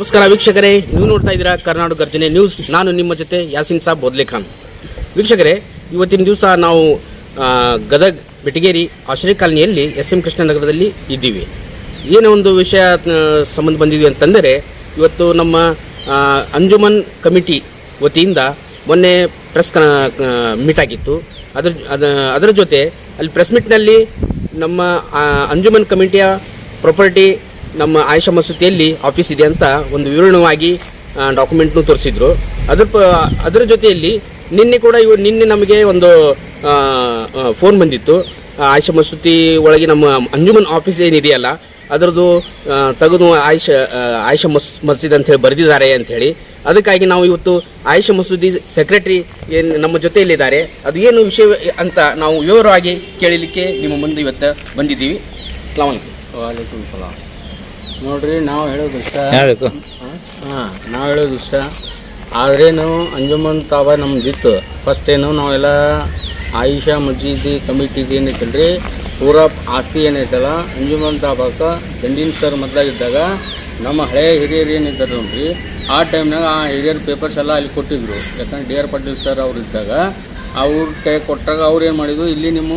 ನಮಸ್ಕಾರ ವೀಕ್ಷಕರೇ, ನೀವು ನೋಡ್ತಾ ಇದ್ದೀರಾ ಕರ್ನಾಟಕ ಗರ್ಜನೆ ನ್ಯೂಸ್. ನಾನು ನಿಮ್ಮ ಜೊತೆ ಯಾಸಿನ್ ಸಾಬ್ ಬೋದ್ಲೆ ಖಾನ್. ವೀಕ್ಷಕರೇ, ಇವತ್ತಿನ ದಿವಸ ನಾವು ಗದಗ್ ಬೆಟಗೇರಿ ಆಶ್ರಯ ಕಾಲನಿಯಲ್ಲಿ ಎಸ್ ಎಂ ಕೃಷ್ಣನಗರದಲ್ಲಿ ಇದ್ದೀವಿ. ಏನೋ ಒಂದು ವಿಷಯ ಸಂಬಂಧ ಬಂದಿದೆ ಅಂತಂದರೆ, ಇವತ್ತು ನಮ್ಮ ಅಂಜುಮನ್ ಕಮಿಟಿ ವತಿಯಿಂದ ಮೊನ್ನೆ ಪ್ರೆಸ್ ಮೀಟ್ ಆಗಿತ್ತು. ಅದ್ರ, ಅದ, ಅದರ ಜೊತೆ ಅಲ್ಲಿ ಪ್ರೆಸ್ ಮೀಟ್ನಲ್ಲಿ ನಮ್ಮ ಅಂಜುಮನ್ ಕಮಿಟಿಯ ಪ್ರಾಪರ್ಟಿ ನಮ್ಮ ಆಯುಷ ಮಸೂತಿಯಲ್ಲಿ ಆಫೀಸ್ ಇದೆ ಅಂತ ಒಂದು ವಿವರಣವಾಗಿ ಡಾಕ್ಯುಮೆಂಟ್ನು ತೋರಿಸಿದ್ರು. ಅದ್ರ ಪ, ಅದರ ಜೊತೆಯಲ್ಲಿ ನಿನ್ನೆ ಕೂಡ ಇವ್, ನಿನ್ನೆ ನಮಗೆ ಒಂದು ಫೋನ್ ಬಂದಿತ್ತು. ಆಯುಷ ಮಸೂತಿ ಒಳಗೆ ನಮ್ಮ ಅಂಜುಮನ್ ಆಫೀಸ್ ಏನಿದೆಯಲ್ಲ, ಅದರದ್ದು ತಗದು ಆಯುಷ ಆಯುಷ ಮಸ್ ಮಸ್ಜಿದ್ ಅಂತ ಹೇಳಿ ಬರೆದಿದ್ದಾರೆ ಅಂತ ಹೇಳಿ. ಅದಕ್ಕಾಗಿ ನಾವು ಇವತ್ತು ಆಯುಷ ಮಸೂದಿ ಸೆಕ್ರೆಟರಿ ಏನು, ನಮ್ಮ ಜೊತೆಯಲ್ಲಿದ್ದಾರೆ. ಅದು ಏನು ವಿಷಯ ಅಂತ ನಾವು ವಿವರವಾಗಿ ಕೇಳಲಿಕ್ಕೆ ನಿಮ್ಮ ಮುಂದೆ ಇವತ್ತು ಬಂದಿದ್ದೀವಿ. ಅಸ್ಲಾಂ ವಾಲೇಕುಮ್ ಸಲಾಮ್ ನೋಡ್ರಿ ನಾವು ಹೇಳೋದು ಇಷ್ಟ. ಹೇಳಬೇಕು ಹಾಂ ನಾವು ಹೇಳೋದು ಇಷ್ಟ. ಆದ್ರೇನು ಅಂಜುಮನ್ ತಾವ ನಮ್ದಿತ್ತು. ಫಸ್ಟ್ ಏನು ನಾವೆಲ್ಲ ಆಯಿಷಾ ಮಜೀದಿ ಕಮಿಟಿದು ಏನೈತಲ್ಲ ರೀ ಪೂರಾ ಆಸ್ತಿ ಏನೈತಲ್ಲ ಅಂಜುಮನ್ ತಾಬಾಕ ದಂಡಿನ ಸರ್ ಮೊದಲಾಗಿದ್ದಾಗ ನಮ್ಮ ಹಳೆಯ ಹಿರಿಯರು ಏನಿದ್ದಾರೆ ನೋಡ್ರಿ? ಆ ಟೈಮ್ನಾಗ ಆ ಹಿರಿಯರ ಪೇಪರ್ಸ್ ಎಲ್ಲ ಅಲ್ಲಿ ಕೊಟ್ಟಿದ್ರು. ಯಾಕಂದ್ರೆ ಡಿ ಆರ್ ಪಾಟೀಲ್ ಸರ್ ಅವ್ರು ಇದ್ದಾಗ ಅವ್ರ ಕೈ ಕೊಟ್ಟಾಗ ಅವ್ರು ಏನು ಮಾಡಿದ್ರು? ಇಲ್ಲಿ ನಿಮ್ಮ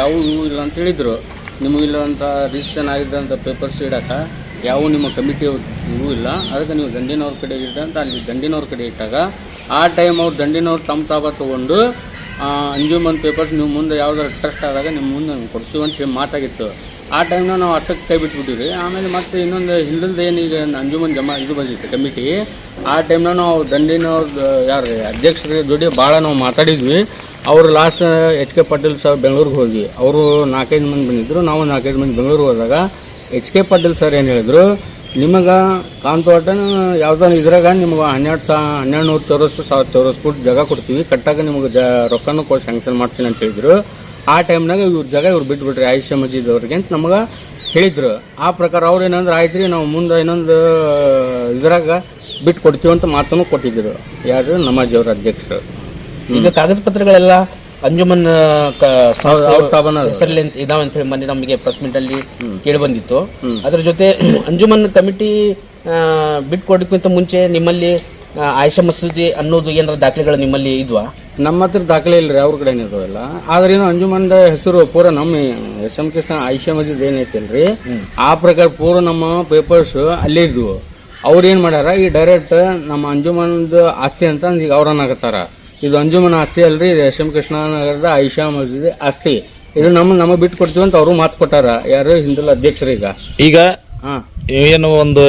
ಯಾವ ಇವು ಇಲ್ಲ ಅಂತ ಹೇಳಿದರು. ನಿಮಗೆ ಇಲ್ಲ ಅಂತ ರಿಜಿಸ್ಟ್ರೇಷನ್ ಆಗಿದ್ದಂಥ ಪೇಪರ್ಸ್ ಇಡಕ್ಕೆ. ಯಾವ ನಿಮ್ಮ ಕಮಿಟಿ ಇವು ಇಲ್ಲ. ಅದಕ್ಕೆ ನೀವು ದಂಡಿನವ್ರ ಕಡೆ ಅಂತ ಅಲ್ಲಿ ದಂಡಿನವ್ರ ಕಡೆ ಇಟ್ಟಾಗ ಆ ಟೈಮ್ ಅವ್ರು ದಂಡಿನವ್ರು ತಮ್ಮ ತಾವ ತೊಗೊಂಡು ಅಂಜುಮನ್ ಪೇಪರ್ಸ್ ನೀವು ಮುಂದೆ ಯಾವ್ದಾರು ಟ್ರಸ್ಟ್ ಆದಾಗ ನಿಮ್ಮ ಮುಂದೆ ಕೊಡ್ತೀವಿ ಅಂತ ಹೇಳಿ ಮಾತಾಗಿತ್ತು. ಆ ಟೈಮ್ನ ನಾವು ಅಷ್ಟಕ್ಕೆ ಕೈ ಬಿಟ್ಬಿಟ್ಟಿವಿ ಆಮೇಲೆ ಮತ್ತೆ ಇನ್ನೊಂದು ಹಿಂದಿಲ್ದ ಏನೀಗ ಅಂಜುಮನ್ ಜಮಾ ಇದು ಬಂದಿತ್ತು ಕಮಿಟಿ ಆ ಟೈಮ್ನ ನಾವು ದಂಡಿನವ್ರದ್ದು ಯಾರು ಅಧ್ಯಕ್ಷರ ಜೋಡಿ ಭಾಳ ನಾವು ಮಾತಾಡಿದ್ವಿ. ಅವರು last H K Patil sir ಬೆಂಗಳೂರಿಗೆ ಹೋಗಿ ಅವರು ನಾಲ್ಕೈದು ಮಂದಿ ಬಂದಿದ್ದರು ನಾವು ನಾಲ್ಕೈದು ಮಂದಿ ಬೆಂಗಳೂರಿಗೆ ಹೋದಾಗ ಎಚ್ ಕೆ ಪಾಟೀಲ್ ಸರ್ ಏನು ಹೇಳಿದ್ರು, ನಿಮಗೆ ಕಾಂತೋಟ ಯಾವುದೋ ಇದ್ರಾಗ ನಿಮ್ಗೆ ಹನ್ನೆರಡು ಸಾ ಹನ್ನೆರಡು ನೂರು ಚೌರಸ್ ಸಾವಿರ ಚೌರಸ್ ಫುಟ್ ಜಾಗ ಕೊಡ್ತೀವಿ. ಕಟ್ಟಾಗ ನಿಮಗೆ ಜ, ರೊಕ್ಕನೂ ಕೊಟ್ಟು ಸ್ಯಾಂಕ್ಷನ್ ಮಾಡ್ತೀನಿ ಅಂತ ಹೇಳಿದರು. ಆ ಟೈಮ್ನಾಗ ಇವ್ರ ಜಾಗ ಇವ್ರು ಬಿಟ್ಬಿಟ್ರಿ, ಆಯುಷ್ಯ ಮಜೀದ್ ಅವ್ರಿಗೆ ಅಂತ ನಮಗೆ ಹೇಳಿದರು. ಆ ಪ್ರಕಾರ ಅವ್ರು ಏನಂದ್ರೆ, ಆಯ್ತು ರೀ ನಾವು ಮುಂದೆ ಇನ್ನೊಂದು ಇದ್ರಾಗ ಬಿಟ್ಟು ಕೊಡ್ತೀವಿ ಅಂತ ಮಾತನ್ನು ಕೊಟ್ಟಿದ್ರು. ಯಾರು? ನಮಾಜ್ ಅವರ ಅಧ್ಯಕ್ಷರು. ಈಗ ಕಾಗದ ಪತ್ರಗಳೆಲ್ಲ ಅಂಜುಮನ್. ಹೆಸರಲ್ಲಿ ಇದಾವೆ ಅಂತ ಹೇಳಿ ಮೊನ್ನೆ ನಮಗೆ ಪ್ರೆಸ್ ಮೀಟ್ ಅಲ್ಲಿ ಕೇಳಿ ಬಂದಿತ್ತು ಅದರ ಜೊತೆ ಅಂಜುಮನ್ ಕಮಿಟಿ ಬಿಟ್ಕೊಡಕ್ಕಿಂತ ಮುಂಚೆ ನಿಮ್ಮಲ್ಲಿ ಆಯುಷ ಮಸೂದಿ ಅನ್ನೋದು ಏನಾರ ದಾಖಲೆಗಳು ನಿಮ್ಮಲ್ಲಿ ಇದ್ವಾ? ನಮ್ಮ ಹತ್ರ ದಾಖಲೆ ಇಲ್ರಿ ಅವ್ರ ಕಡೆ ಏನಿರ್ತಾವಲ್ಲ ಆದ್ರೆ ಏನು ಅಂಜುಮಂದ ಹೆಸರು ಪೂರ ನಮ್ಮ ಎಸ್ ಎಂ ಕೃಷ್ಣ ಆಯಿಷಾ ಮಸೀದ್ ಏನೈತಿಲ್ರಿ ಆ ಪ್ರಕಾರ ಪೂರ ನಮ್ಮ ಪೇಪರ್ಸ್ ಅಲ್ಲೇ ಇದ್ವು. ಅವ್ರು ಏನು ಮಾಡ್ಯಾರ ಈ ಡೈರೆಕ್ಟ್ ನಮ್ಮ ಅಂಜುಮನ್ದು ಆಸ್ತಿ ಅಂತ ಈಗ ಅವ್ರನ್ನ ಹಾಕತ್ತಾರ. ಇದು ಅಂಜುಮನ ಆಸ್ತಿ ಅಲ್ರಿ ಇದು ಎಸ್ ಎಂ ಕೃಷ್ಣ ನಗರದ ಆಯಿಷಾ ಮಸ್ಜಿದ್ ಆಸ್ತಿ. ಇದು ನಮ್ಮ ನಮಗೆ ಬಿಟ್ಟು ಕೊಡ್ತೀವಿ ಅಂತ ಅವರು ಮಾತು ಕೊಟ್ಟಾರ. ಯಾರು ಹಿಂದೂ ಅಧ್ಯಕ್ಷರು ಈಗ? ಈಗ ಹಾಂ. ಏನು ಒಂದು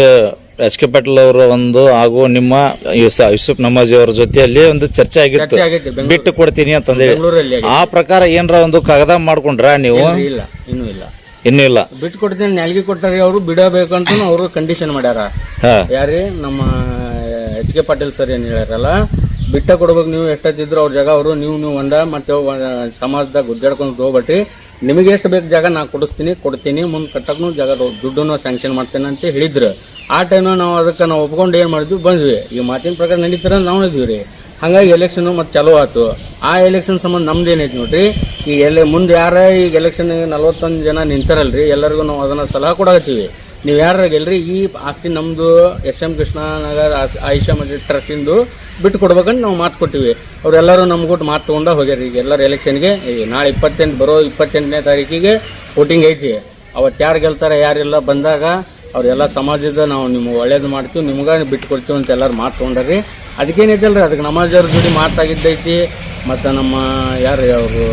ಎಚ್ ಕೆ ಪಾಟೀಲ್ ಅವರ ಒಂದು ಹಾಗೂ ನಿಮ್ಮ ಯೂಸ- ಯೂಸುಫ್ ನಮಾಜಿ ಅವರ ಜೊತೆಯಲ್ಲಿ ಒಂದು ಚರ್ಚೆ ಆಗಿತ್ತು. ಚರ್ಚೆ ಆಗೈತಿ ಬೆಂಗಳೂರು ಬಿಟ್ಟು ಕೊಡ್ತೀನಿ ಅಂತಂದ್ರೆ ಬೆಂಗಳೂರಲ್ಲಿ ಆ ಪ್ರಕಾರ ಏನರ ಒಂದು ಕಾಗದ ಮಾಡ್ಕೊಂಡ್ರ ನೀವು? ಇಲ್ಲ ಇನ್ನೂ ಇಲ್ಲ. ಇನ್ನೂ ಇಲ್ಲ. ಬಿಟ್ಟು ಕೊಡ್ತೀನಿ ನಾಲ್ಗೆ ಕೊಟ್ಟಾರೆ ಅವರು ಬಿಡಬೇಕಂತ ಅವರು ಕಂಡೀಷನ್ ಮಾಡ್ಯಾರ. ಹಾ. ಯಾರೇ ನಮ್ಮ ಎಚ್ ಕೆ ಪಾಟೀಲ್ ಸರ್ ಏನು ಹೇಳ್ಯಾರಲ್ಲ ಬಿಟ್ಟ ಕೊಡ್ಬೇಕು ನೀವು, ಎಷ್ಟೊತ್ತಿದ್ರು ಅವ್ರ ಜಾಗ ಅವರು, ನೀವು ನೀವು ಒಂದ, ಮತ್ತೆ ಸಮಾಜದಾಗ ಗುದ್ದಾಡ್ಕೊಂಡು ಹೋಗ್ಬೇಟ್ರಿ. ನಿಮಗೆ ಎಷ್ಟು ಬೇಕು ಜಾಗ ನಾ ಕೊಡಿಸ್ತೀನಿ, ಕೊಡ್ತೀನಿ, ಮುಂದೆ ಕಟ್ಟಕ್ಕೂ ಜಾಗ ದುಡ್ಡನ್ನು ಸ್ಯಾಂಕ್ಷನ್ ಮಾಡ್ತೇನೆ ಅಂತ ಹೇಳಿದ್ರು. ಆ ಟೈಮ್ ನಾವು ಅದಕ್ಕೆ ನಾವು ಒಪ್ಕೊಂಡು ಏನು ಮಾಡಿದ್ವಿ? ಬಂದ್ವಿ. ಈ ಮಾತಿನ ಪ್ರಕಾರ ನಡೀತಾರೆ ನಾವು ಇದ್ವಿ ರೀ. ಹಾಗಾಗಿ ಎಲೆಕ್ಷನ್ ಮತ್ತೆ ಚಾಲೂ ಆಯ್ತು ಆ ಎಲೆಕ್ಷನ್ ಸಂಬಂಧ ನಮ್ದು ಏನೈತಿ ನೋಡ್ರಿ? ಈಗ ಎಲ್ಲ ಮುಂದೆ ಯಾರ ಈಗ ಎಲೆಕ್ಷನ್ಗೆ ನಲ್ವತ್ತೊಂದು ಜನ ನಿಂತಾರಲ್ರಿ, ಎಲ್ಲರಿಗೂ ನಾವು ಅದನ್ನ ಸಲಹೆ ಕೊಡಾಕತ್ತೀವಿ. ನೀವು ಯಾರ ಗೆಲ್ರಿ ಈ ಆಸ್ತಿ ನಮ್ಮದು ಎಸ್ ಎಂ ಕೃಷ್ಣ ನಗರ್ ಆಯಿಷಾ ಮಸ್ಜಿದ್ ಟ್ರಸ್ಟಿಂದು ಬಿಟ್ಟು ಕೊಡ್ಬೇಕಂತ ನಾವು ಮಾತು ಕೊಟ್ಟಿವಿ. ಅವರೆಲ್ಲರೂ ನಮ್ಮ ಕೊಟ್ಟು ಮಾತು ತೊಗೊಂಡು ಹೋಗ್ಯಾರ ಈಗ ಎಲ್ಲರೂ ಎಲೆಕ್ಷನ್ಗೆ ನಾಳೆ ಇಪ್ಪತ್ತೆಂಟು ಬರೋ ಇಪ್ಪತ್ತೆಂಟನೇ ತಾರೀಕಿಗೆ ವೋಟಿಂಗ್ ಐತಿ. ಅವತ್ತು ಯಾರು ಗೆಲ್ತಾರೆ ಯಾರಿಲ್ಲ ಬಂದಾಗ ಅವರೆಲ್ಲ ಸಮಾಜದ ನಾವು ನಿಮ್ಗೆ ಒಳ್ಳೇದು ಮಾಡ್ತೀವಿ ನಿಮ್ಗೆ ಬಿಟ್ಟು ಕೊಡ್ತೀವಿ ಅಂತ ಎಲ್ಲರೂ ಮಾತು ತೊಗೊಂಡ್ರಿ ರೀ ಅದಕ್ಕೆ ನಮಾಜವ್ರ ಜೋಡಿ ಮಾತಾಗಿದ್ದೈತಿ ಮತ್ತು ನಮ್ಮ ಯಾರು ಅವರು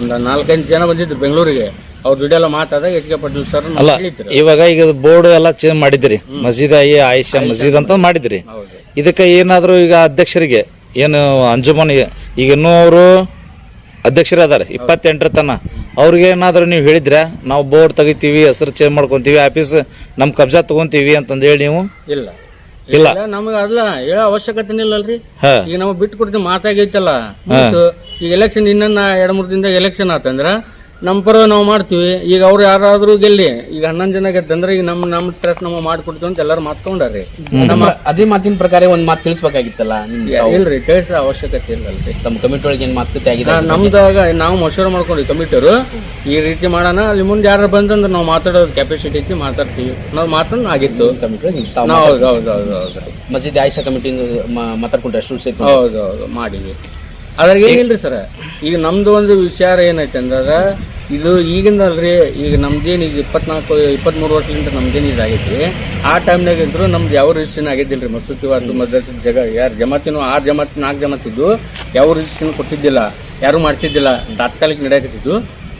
ಒಂದು ನಾಲ್ಕೈದು ಜನ ಬಂದಿದ್ರು ಬೆಂಗಳೂರಿಗೆ. ಅವ್ರ ಜೋಡಿ ಎಲ್ಲ ಮಾತಾದಾಗ ಎಚ್ ಕೆ ಪಟೇಲ್ ಸರ್ ಅಲ್ಲ ಇವಾಗ ಈಗ ಬೋರ್ಡ್ ಎಲ್ಲ ಚೇಂಜ್ ಮಾಡಿದ್ರಿ. ಮಸೀದ್ ಆಯಿ ಆಯಿಷಾ ಮಸೀದ್ ಅಂತ. ಮಾಡಿದ್ರಿ. ಹೌದು. ಇದಕ್ಕೆ ಏನಾದರೂ ಈಗ ಅಧ್ಯಕ್ಷರಿಗೆ ಏನು ಅಂಜುಮನ್ ಈಗ ಇನ್ನೂ ಅವರು ಅಧ್ಯಕ್ಷರೇ ಅದಾರೆ ಇಪ್ಪತ್ತೆಂಟರ ತನ. ಅವ್ರಿಗೆ ಏನಾದರೂ ನೀವು ಹೇಳಿದ್ರೆ? ನಾವು ಬೋರ್ಡ್ ತೆಗಿತೀವಿ ಹೆಸರು ಚೇಂಜ್ ಮಾಡ್ಕೊತೀವಿ ಆಫೀಸ್ ನಮ್ಮ ಕಬ್ಜಾ ತಗೊಂತೀವಿ ಅಂತಂದು ಹೇಳಿ ನೀವು? ಇಲ್ಲ. ಇಲ್ಲ. ನಮ್ಗೆ ಅಲ್ಲ ಹೇಳೋ ಅವಶ್ಯಕತೆ ಇಲ್ಲಲ್ರಿ ಈಗ ನಾವು ಬಿಟ್ಟು ಕೊಡ್ತೀವಿ ಮಾತಾಗೈತಲ್ಲ. ಈಗ ಎಲೆಕ್ಷನ್ ಇನ್ನೊಂದು ಎರಡು ಮೂರು ದಿನದಾಗ ಎಲೆಕ್ಷನ್ ಆತಂದ್ರ ನಮ್ಮ ಪರ ನಾವು ಮಾಡ್ತೀವಿ. ಈಗ ಅವ್ರು ಯಾರಾದ್ರೂ ಗೆಲ್ಲಿ ಈಗ ಹನ್ನೊಂದು ಜನ ಗೆದ್ದಂದ್ರೆ ಈಗ ನಮ್ಮ ನಮ್ಮ ಟ್ರಸ್ಟ್ ನಮ್ಮ ಮಾಡ್ಕೊಡ್ತೀವಿ ಅಂತ ಎಲ್ಲರೂ ಮಾತ್ಕೊಂಡಾರಿ ನಮ್ಮ ಅದೇ ಮಾತಿನ ಪ್ರಕಾರ ಒಂದ್ ಮಾತು ತಿಳಿಸ್ಬೇಕಾಗಿತ್ತಲ್ಲ ನಿಮ್ಗೆ. ಇಲ್ರಿ ತಿಳಿಸೋ ಅವಶ್ಯಕತೆ ಇಲ್ಲಲ್ರಿ. ತಮ್ಮ ಕಮಿಟಿ ಒಳಗೆ ಏನ್ ಮಾತುಕತೆ ಆಗಿದೆ ನಮ್ದಾಗ ನಾವು ಮಶೂರ ಮಾಡ್ಕೊಂಡ್ವಿ ಕಮಿಟಿಯವರು ಈ ರೀತಿ ಮಾಡೋಣ ಅಲ್ಲಿ ಮುಂದೆ ಯಾರು ಬಂದಂದ್ರೆ ನಾವು ಮಾತಾಡೋದು ಕೆಪಾಸಿಟಿ ಐತಿ ಮಾತಾಡ್ತೀವಿ. ನಾವು ಮಾತನ್ನ ಆಗಿತ್ತು. ಕಮಿಟಿ ಒಳಗೆ ಹೌದು ಹೌದು ಹೌದು ಹೌದು ಮಸ್ಜಿದ್ ಆಯಿಷಾ ಕಮಿಟಿ ಮಾತಾಡ್ಕೊಂಡ್ರೆ ಹೌದು ಹೌದು ಮಾಡಿವಿ ಅದ್ರಾಗ ಏನಿಲ್ರಿ ಸರ್? ಈಗ ನಮ್ದು ಒಂದು ವಿಚಾರ ಏನೈತೆ ಅಂದ್ರೆ ಇದು ಈಗಿಂದಲ್ರಿ ಈಗ ನಮ್ದೇನು ಈಗ ಇಪ್ಪತ್ನಾಲ್ಕು ಇಪ್ಪತ್ಮೂರು ವರ್ಷದಿಂದ ನಮ್ದೇನು ಇದಾಗೈತಿ. ಆ ಟೈಮ್ನಾಗ ಇದ್ರು ನಮ್ದು ಯಾವ ರಿಜಿಸ್ಟ್ರೇಷನ್ ಆಗಿದ್ದಿಲ್ಲ ರೀ ಮಸೂತಿ ವಾರ್ದು ಮದ್ರಸ ಜಗ ಯಾರು ಜಮಾತಿನೂ ಆರು ಜಮಾತ್ ನಾಲ್ಕು ಜಮಾತಿದ್ದು ಯಾವ ರಿಜಿಸ್ಟ್ರೇಷನ್ ಕೊಟ್ಟಿದ್ದಿಲ್ಲ ಯಾರು ಮಾಡ್ತಿದ್ದಿಲ್ಲ ತಾತ್ಕಾಲಿಕ ನಡೆಯಕತ್ತಿದ್ದು.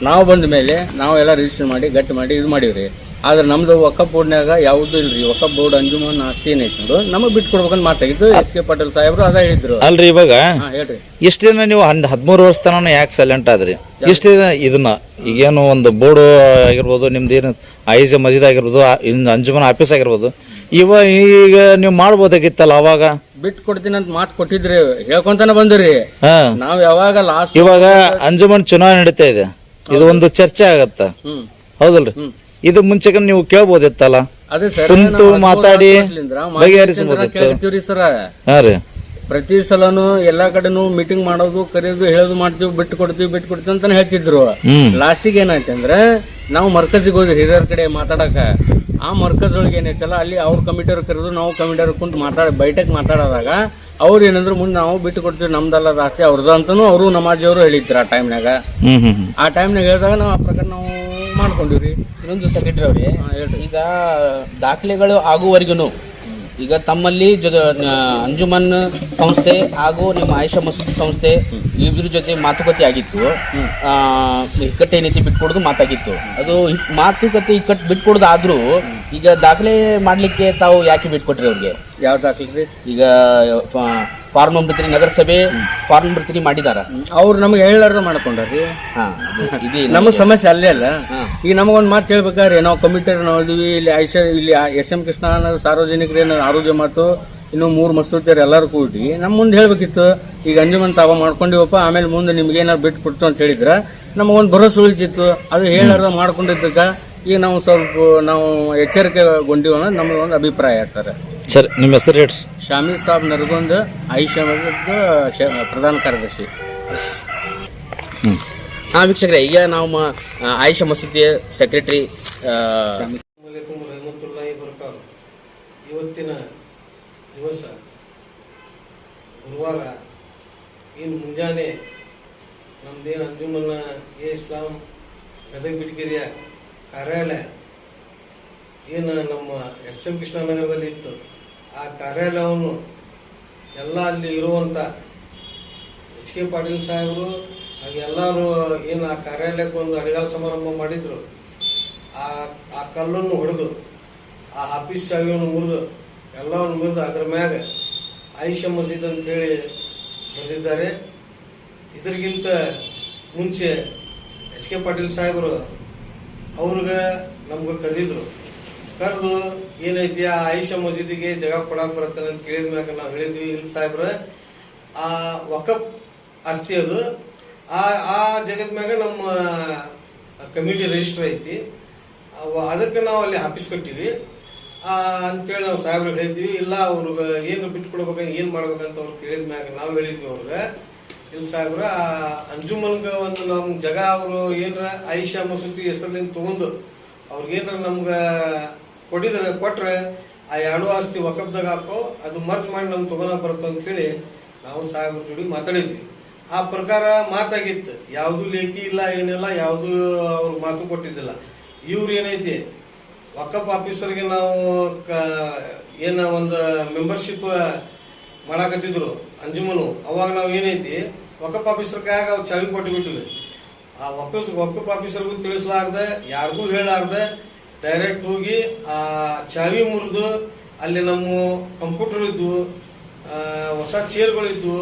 ನಾವು ಬಂದ ಮೇಲೆ ನಾವೆಲ್ಲ ರಿಜಿಸ್ಟ್ರೇಷನ್ ಮಾಡಿ ಗಟ್ಟಿ ಮಾಡಿ ಇದು ಮಾಡೀವ್ರಿ. ಆದ್ರೆ ನಮ್ದು ಒಕ್ಕ ಬೋರ್ಡ್ನಾಗ ಯಾವುದು ಇಲ್ರಿ. ಒಕ್ಕ ಬೋರ್ಡ್ ಅಂಜುಮನ್ ಆಸ್ತಿ ಏನೈತಿ ನಮಗೆ ಬಿಟ್ಟು ಕೊಡ್ಬೇಕಂತ ಮಾತಾಗಿದ್ದು ಎಚ್ ಕೆ ಪಾಟೀಲ್ ಸಾಹೇಬ್ರು ಅದ ಹೇಳಿದ್ರು. ಅಲ್ರಿ ಇವಾಗ? ಹಾ ಹೇಳ್ರಿ. ಇಷ್ಟು ದಿನ ನೀವು ಹನ್ ಹದಿಮೂರು ವರ್ಷ ತನ ಯಾಕೆ ಸೈಲೆಂಟ್ ಆದ್ರಿ? ಇಷ್ಟು ದಿನ ಇದನ್ನ ಈಗೇನು ಒಂದು ಬೋರ್ಡ್ ಆಗಿರ್ಬೋದು ನಿಮ್ದು ಏನು ಐಜೆ ಮಸೀದ್ ಆಗಿರ್ಬೋದು ಇನ್ನು ಅಂಜುಮನ್ ಆಫೀಸ್ ಆಗಿರ್ಬೋದು ಇವ ಈಗ ನೀವು ಮಾಡ್ಬೋದಾಗಿತ್ತಲ್ಲ ಅವಾಗ? ಬಿಟ್ಟು ಕೊಡ್ತೀನಿ ಅಂತ ಮಾತು ಕೊಟ್ಟಿದ್ರಿ. ಹೇಳ್ಕೊಂತಾನೆ ಬಂದ್ರಿ. ಹಾ. ನಾವ್ ಯಾವಾಗ ಲಾಸ್ಟ್ ಇವಾಗ ಅಂಜುಮನ್ ಚುನಾವಣೆ ನಡೀತಾ ಇದೆ. ಇದು ಒಂದು ಚರ್ಚೆ ಆಗತ್ತ. ಹೌದಲ್ರಿ? ಇದು ಮುಂಚೆಗೆ ನೀವು ಕೇಳ್ಬೋದಿತ್ತಲ್ಲ? ಅದೇ ಸರ್ ಕುಂತು ಮಾತಾಡಿ ಬಗೆಹರಿಸಬಹುದಿತ್ತು. ಕೇಳ್ತೀವ್ರಿ ಸರ. ಹಾ ರೀ. ಪ್ರತಿ ಸಲನು ಎಲ್ಲಾ ಕಡೆನು ಮೀಟಿಂಗ್ ಮಾಡೋದು ಕರೆಯೋದು ಹೇಳೋದು ಮಾಡ್ತೀವಿ ಬಿಟ್ಟು ಕೊಡ್ತೀವಿ ಬಿಟ್ಟು ಕೊಡ್ತೀವಿ ಅಂತಾನೆ ಹೇಳ್ತಿದ್ರು. ಲಾಸ್ಟಿಗೆ ಏನಾಯ್ತು ಅಂದ್ರೆ ನಾವು ಮರ್ಕಜಿಗೆ ಹೋದ್ರಿ ಹಿರಿಯರ ಕಡೆ ಮಾತಾಡಕ. ಆ ಮರ್ಕಜ್ ಒಳಗೆ ಏನೈತಲ್ಲ ಅಲ್ಲಿ ಅವ್ರ ಕಮಿಟಿಯವ್ರು ಕರೆದು ನಾವು ಕಮಿಟಿಯವ್ರು ಕುಂತು ಮಾತಾಡ ಬೈಟಕ್ ಮಾತಾಡೋದಾಗ ಅವ್ರು ಏನಂದ್ರೆ ಮುಂದೆ ನಾವು ಬಿಟ್ಟು ಕೊಡ್ತೀವಿ ನಮ್ದಲ್ಲ ಜಾಸ್ತಿ ಅವ್ರದ್ದು ಅಂತಾನು ಅವರು ನಮಾಜಿಯವರು ಹೇಳಿದ್ರು ಆ ಟೈಮ್ನಾಗ ಆ ಟೈಮ್ನಾಗ ಹೇಳಿದಾಗ ನಾವು ಆ ಪ್ರಕಾರ ನಾವು ಮಾಡ್ಕೊಂಡಿವ್ರಿ. ಇನ್ನೊಂದು ಸೆಕ್ರೆಟರಿ ಅವ್ರಿ. ಈಗ ದಾಖಲೆಗಳು ಆಗುವವರೆಗೂ ಈಗ ತಮ್ಮಲ್ಲಿ ಜೊತೆ ಅಂಜುಮನ್ ಸಂಸ್ಥೆ ಹಾಗೂ ನಿಮ್ಮ ಆಯಿಷಾ ಮಸೂದಿ ಸಂಸ್ಥೆ ಇಬ್ಬರ ಜೊತೆ ಮಾತುಕತೆ ಆಗಿತ್ತು. ಇಕ್ಕಟ್ಟೆ ನೀತಿ ಬಿಟ್ಕೊಡೋದು ಮಾತಾಗಿತ್ತು. ಅದು ಇಕ್- ಮಾತುಕತೆ ಇಕ್ಕಟ್ಟು ಬಿಟ್ಕೊಡೋದು ಆದ್ರೂ ಈಗ ದಾಖಲೆ ಮಾಡ್ಲಿಕ್ಕೆ ತಾವು ಯಾಕೆ ಬಿಟ್ಕೊಟ್ರಿ ಅವ್ರಿಗೆ? ಯಾವ ದಾಖಲೆ ಈಗ ಫಾರ್ಮ್ ನಂಬರ್ ತ್ರೀ ನಗರಸಭೆ ಫಾರ್ಮ್ ನಂಬರ್ ತ್ರೀ ಮಾಡಿದಾರ? ಅವ್ರು ನಮ್ಗೆ ಹೇಳಾರ್ದ ಮಾಡ್ಕೊಂಡ್ರಿ ಹಾ ಇದು ನಮ್ಮ ಸಮಸ್ಯೆ ಅಲ್ಲೇ ಅಲ್ಲ. ಹಾ. ಈಗ ನಮಗೊಂದು ಮಾತು ಹೇಳ್ಬೇಕಾದ್ರೆ ನಾವು ಕಂಪ್ಯೂಟರ್ ನೋಡಿದ್ವಿ ಇಲ್ಲಿ ಐಷ ಇಲ್ಲಿ ಎಸ್ ಎಂ ಕೃಷ್ಣ ಅನ್ನೋದು ಸಾರ್ವಜನಿಕರೇನು ಆರೋಗ್ಯ ಮಾತು ಇನ್ನು ಮೂರು ಮಸೂತಿಯರು ಎಲ್ಲರೂ ಕೂಡಿ ನಮ್ಮ ಮುಂದೆ ಹೇಳಬೇಕಿತ್ತು ಈಗ ಅಂಜುಮನ್ ತಾವ ಮಾಡ್ಕೊಂಡಿವಪ್ಪ ಆಮೇಲೆ ಮುಂದೆ ನಿಮ್ಗೆ ಏನಾರು ಬಿಟ್ಟು ಕೊಡ್ತು ಅಂತ ಹೇಳಿದ್ರೆ ನಮಗೊಂದು ಭರೋಸೆ ಉಳಿತಿತ್ತು ಅದು ಹೇಳಾರ್ದ ಮಾಡ್ಕೊಂಡಿದ್ದಕ್ಕ ಈಗ ನಾವು ಸ್ವಲ್ಪ ನಾವು ಎಚ್ಚರಿಕೆಗೊಂಡಿವ ಅನ್ನೋದು ಒಂದು ಅಭಿಪ್ರಾಯ ಸರ್. ಸರ್ ನಿಮ್ಮ ಹೆಸರು ಹೇಳಿ ಶಾಮಿ ಸಾಬ್ ನರಗೊಂದು ಆಯುಷ್ ಪ್ರಧಾನ ಕಾರ್ಯದರ್ಶಿ. ಹಾಂ ವೀಕ್ಷಕರ ಈಗ ನಾವು ಆಯುಷ ಮಸೂದಿಯ ಸೆಕ್ರೆಟರಿ ಇವತ್ತಿನ ದಿವಸ, ಗುರುವಾರ, ಇನ್ನು ಮುಂಜಾನೆ ನಮ್ಮದೇನು ಅಂಜುಮನ್ನ ಎ ಇಸ್ಲಾಂ ಗದಗ ಬಿಟಗಿರಿಯ ಕಾರ್ಯಾಲಯ ಏನು ನಮ್ಮ ಎಸ್ ಎಂ ಕೃಷ್ಣನಗರದಲ್ಲಿ ಇತ್ತು. ಆ ಕಾರ್ಯಾಲಯವನ್ನು ಎಲ್ಲ ಅಲ್ಲಿ ಇರುವಂಥ ಎಚ್ ಕೆ ಪಾಟೀಲ್ ಸಾಹೇಬರು ಎಲ್ಲರೂ ಏನು ಆ ಕಾರ್ಯಾಲಯಕ್ಕೆ ಒಂದು ಅಡಿಗಾಲ ಸಮಾರಂಭ ಮಾಡಿದ್ರು. ಆ ಆ ಕಲ್ಲನ್ನು ಹೊಡೆದು, ಆ ಆಫೀಸ್ ಚಾವಿಯನ್ನು ಮುರಿದು ಎಲ್ಲವನ್ನು ಮುಗಿದು ಅದ್ರ ಮ್ಯಾಗ ಆಯಿಷಾ ಮಸೀದ್ ಹೇಳಿ ಬರೆದಿದ್ದಾರೆ. ಇದರಿಗಿಂತ ಮುಂಚೆ ಎಚ್ ಕೆ ಪಾಟೀಲ್ ಸಾಹೇಬರು ಅವ್ರಿಗೆ ನಮ್ಗೆ ಕರೆದಿದ್ರು. ಕರೆದು ಏನೈತಿ ಆ ಆಯಿಷಾ ಮಸೀದಿಗೆ ಜಾಗ ಕೊಡಕ್ಕೆ ಬರುತ್ತೆ ಅಂತ ಕೇಳಿದ ಮ್ಯಾಗ ನಾವು ಹೇಳಿದ್ವಿ. ಇಲ್ಲಿ ಸಾಹೇಬ್ರ, ಆ ವಕಪ್ ಆಸ್ತಿ ಅದು. ಆ ಆ ಜಗದ ಮ್ಯಾಗ ನಮ್ಮ ಕಮಿಟಿ ರಿಜಿಸ್ಟರ್ ಐತಿ. ಅದಕ್ಕೆ ನಾವು ಅಲ್ಲಿ ಆಫೀಸ್ ಕಟ್ಟಿವಿ ಅಂತೇಳಿ ನಾವು ಸಾಹೇಬ್ರಿಗೆ ಹೇಳಿದ್ವಿ, ಇಲ್ಲ ಅವ್ರಿಗೆ ಏನು ಬಿಟ್ಟು ಕೊಡ್ಬೇಕಂತ ಏನು ಮಾಡ್ಬೇಕಂತ ಅವ್ರು ಕೇಳಿದ ಮ್ಯಾಗ ನಾವು ಹೇಳಿದ್ವಿ ಅವ್ರಿಗೆ. ಇಲ್ಲಿ ಸಾಹೇಬ್ರ ಅಂಜುಮನ್ಗೆ ಒಂದು ನಮ್ಮ ಜಗ ಅವರು ಏನರ ಐಷಾ ಮಸೂತಿ ಹೆಸರಿನಿಂದ ತೊಗೊಂಡು ಅವ್ರಿಗೇನಾರ ನಮ್ಗೆ ಕೊಡಿದ್ರೆ, ಕೊಟ್ರೆ ಆ ಎರಡು ಆಸ್ತಿ ಒಕಬ್ದಾಗ ಹಾಕೋ, ಅದು ಮರ್ಜ್ ಮಾಡಿ ನಮ್ಗೆ ತೊಗೊಳ ಬರುತ್ತೆ ಅಂತ ಹೇಳಿ ನಾವು ಸಾಹೇಬ್ರ ಜೋಡಿ ಮಾತಾಡಿದ್ವಿ. ಆ ಪ್ರಕಾರ ಮಾತಾಗಿತ್ತು. ಯಾವುದು ಲೇಖಿ ಇಲ್ಲ, ಏನಿಲ್ಲ, ಯಾವುದು ಅವ್ರಿಗೆ ಮಾತು ಕೊಟ್ಟಿದ್ದಿಲ್ಲ. ಇವ್ರು ಏನೈತಿ ವಕಫ್ ಆಫೀಸರ್ಗೆ ನಾವು ಕ ಏನು ಒಂದು ಮೆಂಬರ್ಶಿಪ್ ಮಾಡಾಕತ್ತಿದ್ರು ಅಂಜುಮನು ಅವಾಗ ನಾವು ಏನೈತಿ ವಕಫ್ ಆಫೀಸರ್ ಕೈಯಾಗ ಅವ್ರು ಚಾವಿ ಕೊಟ್ಟುಬಿಟ್ಟಿವಿ ಆ ವಕಫ್ ವಕಫ್ ಆಫೀಸರ್ಗೂ ತಿಳಿಸ್ಲಾರ್ದೆ ಯಾರಿಗೂ ಹೇಳಲಾರ್ದೆ ಡೈರೆಕ್ಟ್ ಹೋಗಿ ಆ ಚಾವಿ ಮುರಿದು ಅಲ್ಲಿ ನಮ್ಮ ಕಂಪ್ಯೂಟರ್ ಇದ್ವು ಆ, ಹೊಸ ಚೇರ್ಗಳಿದ್ವು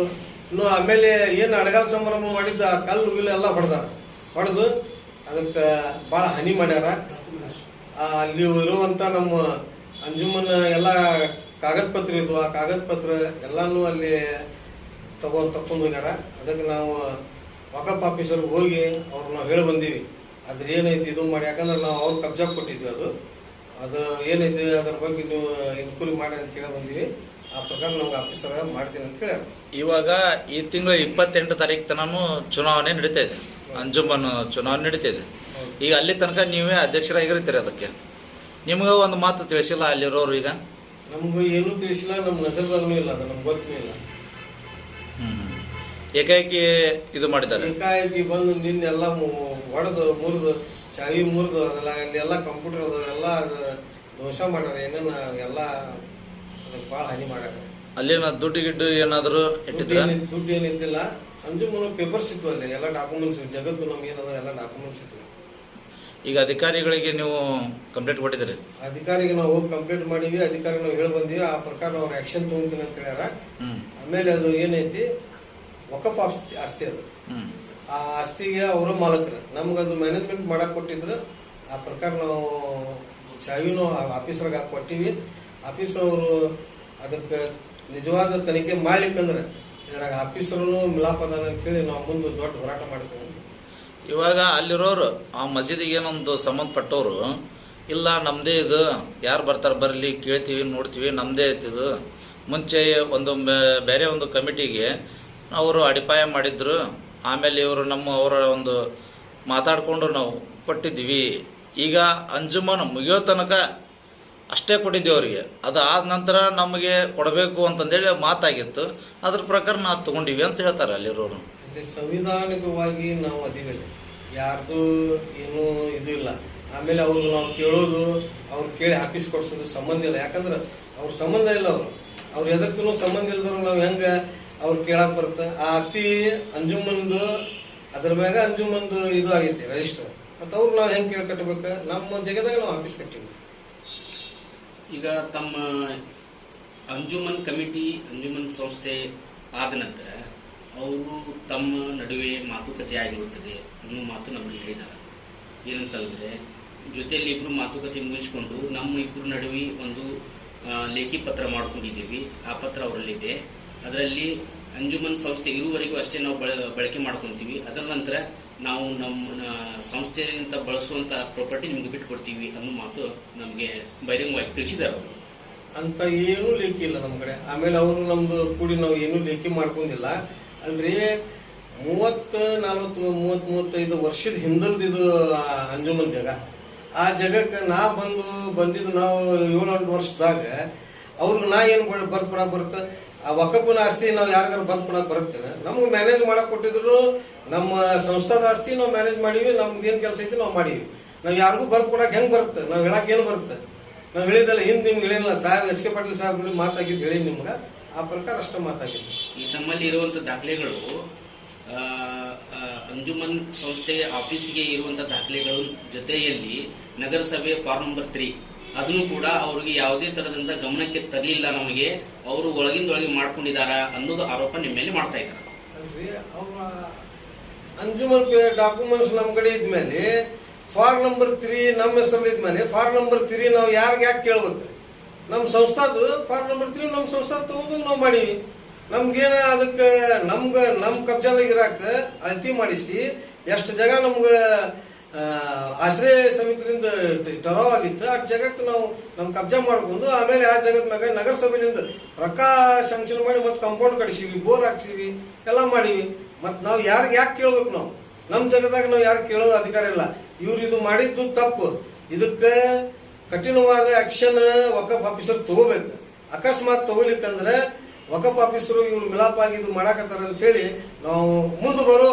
ಇನ್ನು ಆಮೇಲೆ ಏನು ಅಡಗಾಲ ಸಂಭ್ರಮ ಮಾಡಿದ್ದು ಆ ಕಲ್ಲು ಎಲ್ಲ ಹೊಡೆದಾರ. ಹೊಡೆದು ಅದಕ್ಕೆ ಭಾಳ ಹಾನಿ ಮಾಡ್ಯಾರ. ಅಲ್ಲಿ ಇರುವಂಥ ನಮ್ಮ ಅಂಜುಮನ್ ಎಲ್ಲ ಕಾಗದ ಪತ್ರ ಇದ್ವು. ಆ ಕಾಗದ ಪತ್ರ ಎಲ್ಲಾನು ಅಲ್ಲಿ ತಗೋ ತಕ್ಕೊಂಡು ಹೋಗ್ಯಾರ. ಅದಕ್ಕೆ ನಾವು ವಕಫ್ ಆಫೀಸರ್ಗೆ ಹೋಗಿ ಅವ್ರು ನಾವು ಹೇಳಿ ಬಂದೀವಿ. ಅದ್ರ ಏನೈತಿ ಇದು ಮಾಡಿ, ಯಾಕಂದ್ರೆ ನಾವು ಅವ್ರ ಕಬ್ಜಾ ಕೊಟ್ಟಿದ್ವಿ ಅದು. ಅದು ಏನೈತಿ ಅದ್ರ ಬಗ್ಗೆ ನೀವು ಇನ್ಕ್ವರಿ ಮಾಡಿ ಅಂತ ಹೇಳಿ ಬಂದೀವಿ. ಆ ಪ್ರಕಾರ ನಮ್ಗೆ ಆಫೀಸರ್ ಮಾಡ್ತೀನಿ ಅಂತ ಹೇಳಿ ಇವಾಗ ಈ ತಿಂಗಳ ಇಪ್ಪತ್ತೆಂಟು ತಾರೀಕು ತನೂ ಚುನಾವಣೆ ನಡೀತಾ ಇದೆ. ಅಂಜುಮನ್ ಚುನಾವಣೆ ನಡೀತಾ ಇದೆ. ಈಗ ಅಲ್ಲಿ ತನಕ ನೀವೇ ಅಧ್ಯಕ್ಷರಾಗಿರ್ತೀರಿ ಅದಕ್ಕೆ? ನಿಮ್ಗೆ ಒಂದು ಮಾತು ತಿಳಿಸಿಲ್ಲ ಅಲ್ಲಿರೋರು ಈಗ? ನಮಗೂ ಏನೂ ತಿಳಿಸಿಲ್ಲ ನಮ್ಮ ನಜರ್ದಾಗೂ ಇಲ್ಲ ಅದು ನಮ್ಗೆ ಗೊತ್ತೂ ಇಲ್ಲ. ಏಕಾಏಕಿ ಇದು ಮಾಡಿದ್ದಾರೆ? ಏಕಾಏಕಿ ಬಂದು ನಿನ್ನೆಲ್ಲ ಹೊಡೆದು ಮುರಿದು ಚಾವಿ ಮುರಿದು ಅದೆಲ್ಲ ಅಲ್ಲಿ ಎಲ್ಲ ಕಂಪ್ಯೂಟರ್ ಅದು ಎಲ್ಲ ಅದು ದೋಷ ಮಾಡ್ಯಾರ ಏನೇನು ಎಲ್ಲ ಅದಕ್ಕೆ ಭಾಳ ಹಾನಿ ಮಾಡ್ಯಾರ. ಅಲ್ಲಿನ ದುಡ್ಡು ಗಿಡ್ಡು ಏನಾದರೂ ಇಟ್ಟಿದ್ರ? ಏನಿತ್ತು ದುಡ್ಡು ಏನಿದ್ದಿಲ್ಲ ಅಂಜುಮನ ಪೇಪರ್ಸ್ ಇತ್ತು ಅಲ್ಲಿ ಎಲ್ಲ ಡಾಕ್ಯುಮೆಂಟ್ಸ್ ಜಗತ್ತು ನಮ್ಗೆ ಏನದ ಎಲ್ಲ ಡಾಕ್ಯುಮೆಂಟ್ಸ್ ಇತ್ತು. ಈಗ ಅಧಿಕಾರಿಗಳಿಗೆ ನೀವು ಕಂಪ್ಲೇಂಟ್ ಕೊಟ್ಟಿದ್ದೀರಿ. ಅಧಿಕಾರಿಗೆ ನಾವು ಹೋಗಿ ಕಂಪ್ಲೇಂಟ್ ಮಾಡಿವಿ ಅಧಿಕಾರಿ ನಾವು ಹೇಳಿ ಬಂದೀವಿ ಆ ಪ್ರಕಾರ ಅವ್ರು ಆ್ಯಕ್ಷನ್ ತೊಗೊಂತೀನಿ ಅಂತ ಹೇಳ್ಯಾರ. ಆಮೇಲೆ ಅದು ಏನೈತಿ ವಕಫ್ ಆಸ್ತಿ ಆಸ್ತಿ ಅದು. ಆ ಆಸ್ತಿಗೆ ಅವರು ಮಾಲಕರು. ನಮ್ಗೆ ಅದು ಮ್ಯಾನೇಜ್ಮೆಂಟ್ ಮಾಡಕ್ಕೆ ಕೊಟ್ಟಿದ್ರು. ಆ ಪ್ರಕಾರ ನಾವು ಚಾವಿನೂ ಆಫೀಸರ್ಗೆ ಹಾಕಿ ಕೊಟ್ಟಿವಿ. ಆಫೀಸರ್ ಅವರು ಅದಕ್ಕೆ ನಿಜವಾದ ತನಿಖೆ ಮಾಡ್ಲಿಕ್ಕಂದ್ರೆ ಇದ್ರಾಗ ಆಫೀಸರ್ನು ಅಂತ ಅಂತೇಳಿ ನಾವು ಮುಂದೆ ದೊಡ್ಡ ಹೋರಾಟ ಮಾಡ್ತೀವಿ ಇವಾಗ ಅಲ್ಲಿರೋರು ಆ ಮಸೀದಿಗೆ ಏನೊಂದು ಸಂಬಂಧಪಟ್ಟವರು, ಇಲ್ಲ ನಮ್ಮದೇ ಇದು, ಯಾರು ಬರ್ತಾರೆ ಬರಲಿ ಕೇಳ್ತೀವಿ, ನೋಡ್ತೀವಿ ನಮ್ಮದೇ ಐತಿದು ಮುಂಚೆ ಒಂದು ಬೇರೆ ಒಂದು ಕಮಿಟಿಗೆ ಅವರು ಅಡಿಪಾಯ ಮಾಡಿದ್ರು, ಆಮೇಲೆ ಇವರು ನಮ್ಮ ಅವರ ಒಂದು ಮಾತಾಡಿಕೊಂಡು ನಾವು ಕೊಟ್ಟಿದ್ವಿ ಈಗ ಅಂಜುಮನ್ ಮುಗಿಯೋ ತನಕ ಅಷ್ಟೇ ಕೊಟ್ಟಿದ್ದೆ ಅವರಿಗೆ. ಅದು ಆದ ನಂತರ ನಮಗೆ ಕೊಡಬೇಕು ಅಂತಂದೇಳಿ ಮಾತಾಗಿತ್ತು. ಅದ್ರ ಪ್ರಕಾರ ನಾವು ತಗೊಂಡಿವಿ ಅಂತ ಹೇಳ್ತಾರೆ ಅಲ್ಲಿರೋರು. ಸಂವಿಧಾನಿಕವಾಗಿ ನಾವು ಅದೀವಿಲ್ಲ ಯಾರ್ದು ಏನೂ ಇದು ಇಲ್ಲ. ಆಮೇಲೆ ಅವ್ರಿಗೆ ನಾವು ಕೇಳೋದು, ಅವ್ರು ಕೇಳಿ ಆಫೀಸ್ ಕೊಡ್ಸೋದು ಸಂಬಂಧ ಇಲ್ಲ. ಯಾಕಂದ್ರೆ ಅವ್ರ ಸಂಬಂಧ ಇಲ್ಲ ಅವರು. ಅವ್ರು ಎದಕ್ಕೂ ಸಂಬಂಧ ಇಲ್ದವ್ರು ನಾವು ಹೆಂಗೆ ಅವ್ರು ಕೇಳಕ್ಕೆ ಬರುತ್ತೆ? ಆ ಆಸ್ತಿ ಅಂಜುಮಂದು ಅದ್ರ ಮ್ಯಾಗ ಅಂಜುಮಂದು ಇದು ಆಗೈತಿ ರಿಜಿಸ್ಟರ್ ಮತ್ತು ಅವ್ರು ನಾವು ಹೆಂಗೆ ಕೇಳಿ ಕಟ್ಟಬೇಕು ನಮ್ಮ ಜಗದಾಗ ನಾವು ಆಫೀಸ್ ಕಟ್ಟಿವಿ. ಈಗ ತಮ್ಮ ಅಂಜುಮನ್ ಕಮಿಟಿ, ಅಂಜುಮನ್ ಸಂಸ್ಥೆ ಆದ ನಂತರ ಅವರು ತಮ್ಮ ನಡುವೆ ಮಾತುಕತೆ ಆಗಿರುತ್ತದೆ ಅನ್ನೋ ಮಾತು ನಮಗೆ ಹೇಳಿದ್ದಾರೆ ಏನಂತಂದರೆ, ಜೊತೆಯಲ್ಲಿ ಇಬ್ಬರು ಮಾತುಕತೆ ಮುಗಿಸ್ಕೊಂಡು ನಮ್ಮ ಇಬ್ಬರು ನಡುವೆ ಒಂದು ಲೇಖಿ ಪತ್ರ ಮಾಡ್ಕೊಂಡಿದ್ದೀವಿ. ಆ ಪತ್ರ ಅವರಲ್ಲಿದೆ. ಅದರಲ್ಲಿ ಅಂಜುಮನ್ ಸಂಸ್ಥೆ ಇರುವವರೆಗೂ ಅಷ್ಟೇ ನಾವು ಬಳ, ಬಳಕೆ ಮಾಡ್ಕೊತೀವಿ. ಅದರ ನಂತರ ನಾವು ನಮ್ಮ ಸಂಸ್ಥೆಯಿಂದ ಬಳಸುವಂಥ ಪ್ರಾಪರ್ಟಿ ನಿಮಗೆ ಬಿಟ್ಕೊಡ್ತೀವಿ ಅನ್ನೋ ಮಾತು ನಮಗೆ ಬಹಿರಂಗವಾಗಿ ತಿಳಿಸಿದ್ದಾರೆ ಅವರು. ಅಂತ ಏನೂ ಲೇಖಿ ಇಲ್ಲ ನಮ್ಮ ಕಡೆ. ಆಮೇಲೆ ಅವರು ನಮ್ಮದು ಕೂಡಿ ನಾವು ಏನೂ ಲೇಖಿ ಮಾಡ್ಕೊಂಡಿಲ್ಲ. ಅಲ್ರಿ ಮೂವತ್ತು, ನಲ್ವತ್ತು, ಮೂವತ್ತು, ಮೂವತ್ತೈದು ವರ್ಷದ ಹಿಂದಲ್ದು ಇದು ಅಂಜುಮನ್ ಜಾಗ. ಆ ಜಾಗಕ್ಕೆ ನಾ ಬಂದು, ಬಂದಿದ್ದು ನಾವು ಏಳು ಎಂಟು ವರ್ಷದಾಗ, ಅವ್ರಿಗೆ ನಾ ಏನು ಬರ್ದು ಕೊಡಕ್ಕೆ ಬರುತ್ತೆ? ಆ ವಕಪನ ಆಸ್ತಿ ನಾವು ಯಾರಿಗಾರು ಬರ್ದು ಕೊಡಕ್ಕೆ ಬರುತ್ತೆ ನಮ್ಗೆ ಮ್ಯಾನೇಜ್ ಮಾಡಕ್ಕೆ ಕೊಟ್ಟಿದ್ರು, ನಮ್ಮ ಸಂಸ್ಥಾದ ಆಸ್ತಿ ನಾವು ಮ್ಯಾನೇಜ್ ಮಾಡೀವಿ, ನಮ್ಗೆ ಏನು ಕೆಲಸ ಐತಿ ನಾವು ಮಾಡೀವಿ. ನಾವು ಯಾರಿಗೂ ಬರ್ದು ಕೊಡಕ್ಕೆ ಹೆಂಗೆ ಬರುತ್ತೆ? ನಾವು ಹೇಳಕ್ಕೆ ಏನು ಬರುತ್ತೆ? ನಾವು ಹೇಳಿದಲ್ಲ ಹಿಂದೆ ನಿಮ್ಗೆ ಹೇಳಿಲ್ಲ, ಸಾಹೇಬ್ ಎಚ್ ಕೆ ಪಾಟೀಲ್ ಸಾಹೇಬ್ ಮಾತಾಗಿದ್ದು ಹೇಳಿ ನಿಮ್ಗೆ. ಆ ಪ್ರಕಾರ ಅಷ್ಟು ಮಾತಾಗಿದೆ ಈ ತಮ್ಮಲ್ಲಿ ಇರುವಂಥ ದಾಖಲೆಗಳು ಅಂಜುಮನ್ ಸಂಸ್ಥೆ ಆಫೀಸಿಗೆ ಇರುವಂಥ ದಾಖಲೆಗಳ ಜೊತೆಯಲ್ಲಿ ನಗರಸಭೆ ಫಾರ್ಮ್ ನಂಬರ್ ತ್ರೀ. ಅದನ್ನು ಕೂಡ ಅವರಿಗೆ ಯಾವುದೇ ತರದಿಂದ ಗಮನಕ್ಕೆ ತರಲಿಲ್ಲ ನಮಗೆ ಅವರು ಒಳಗಿಂದೊಳಗೆ ಮಾಡ್ಕೊಂಡಿದ್ದಾರೆ ಅನ್ನೋದು ಆರೋಪ ನಿಮ್ಮ ಮೇಲೆ ಮಾಡ್ತಾ ಇದ್ದಾರೆ. ಅಂಜುಮನ್ ಡಾಕ್ಯುಮೆಂಟ್ಸ್ ನಮ್ಮ ಕಡೆ ಇದ್ಮೇಲೆ ಫಾರ್ಮ್ ನಂಬರ್ ತ್ರೀ ನಮ್ಮ ಹೆಸರಲ್ಲಿ ಇದ್ಮೇಲೆ ಫಾರ್ಮ್ ನಂಬರ್ ತ್ರೀ ನಾವು ಯಾರಿಗೆ ಯಾಕೆ ಕೇಳ್ಬೇಕು? ನಮ್ಮ ಸಂಸ್ಥಾದು ಫಾರ್ ನಂಬರ್ ತ್ರೀ ನಮ್ಮ ಸಂಸ್ಥಾದ ತಗೊಂಡು ನಾವು ಮಾಡೀವಿ. ನಮ್ಗೇನ ಅದಕ್ಕೆ ನಮ್ಗೆ ನಮ್ಮ ಕಬ್ಜಾದಾಗ ಇರಾಕ ಅಳತಿ ಮಾಡಿಸಿ, ಎಷ್ಟು ಜಾಗ ನಮ್ಗೆ ಆಶ್ರಯ ಸಮಿತಿಯಿಂದ ಟರಾವ್ ಆಗಿತ್ತು ಆ ಜಾಗಕ್ಕೆ ನಾವು ನಮ್ಮ ಕಬ್ಜಾ ಮಾಡ್ಕೊಂಡು, ಆಮೇಲೆ ಆ ಜಾಗದ ಮ್ಯಾಗ ನಗರಸಭೆಯಿಂದ ರೊಕ್ಕ ಶಾಂಕ್ಷನ್ ಮಾಡಿ ಮತ್ತು ಕಂಪೌಂಡ್ ಕಡಿಸೀವಿ ಬೋರ್ ಹಾಕ್ಸೀವಿ, ಎಲ್ಲ ಮಾಡೀವಿ. ಮತ್ತು ನಾವು ಯಾರಿಗೆ ಯಾಕೆ ಕೇಳ್ಬೇಕು ನಾವು? ನಮ್ಮ ಜಾಗದಾಗ ನಾವು ಯಾರು ಕೇಳೋದು ಅಧಿಕಾರ ಇಲ್ಲ. ಇವ್ರು ಇದು ಮಾಡಿದ್ದು ತಪ್ಪು. ಇದಕ್ಕೆ ಕಠಿಣವಾದ ಆಕ್ಷನ್ ವಕಫ್ ಆಫೀಸರ್ ತಗೋಬೇಕು. ಅಕಸ್ಮಾತ್ ತಗೋಲಿಕ್ಕಂದ್ರೆ ವಕಫ್ ಆಫೀಸರು ಇವ್ರು ಮಿಲಾಪ ಆಗಿ ಇದು ಮಾಡಾಕತ್ತಾರ ಅಂತ ಹೇಳಿ ನಾವು ಮುಂದೆ ಬರೋ,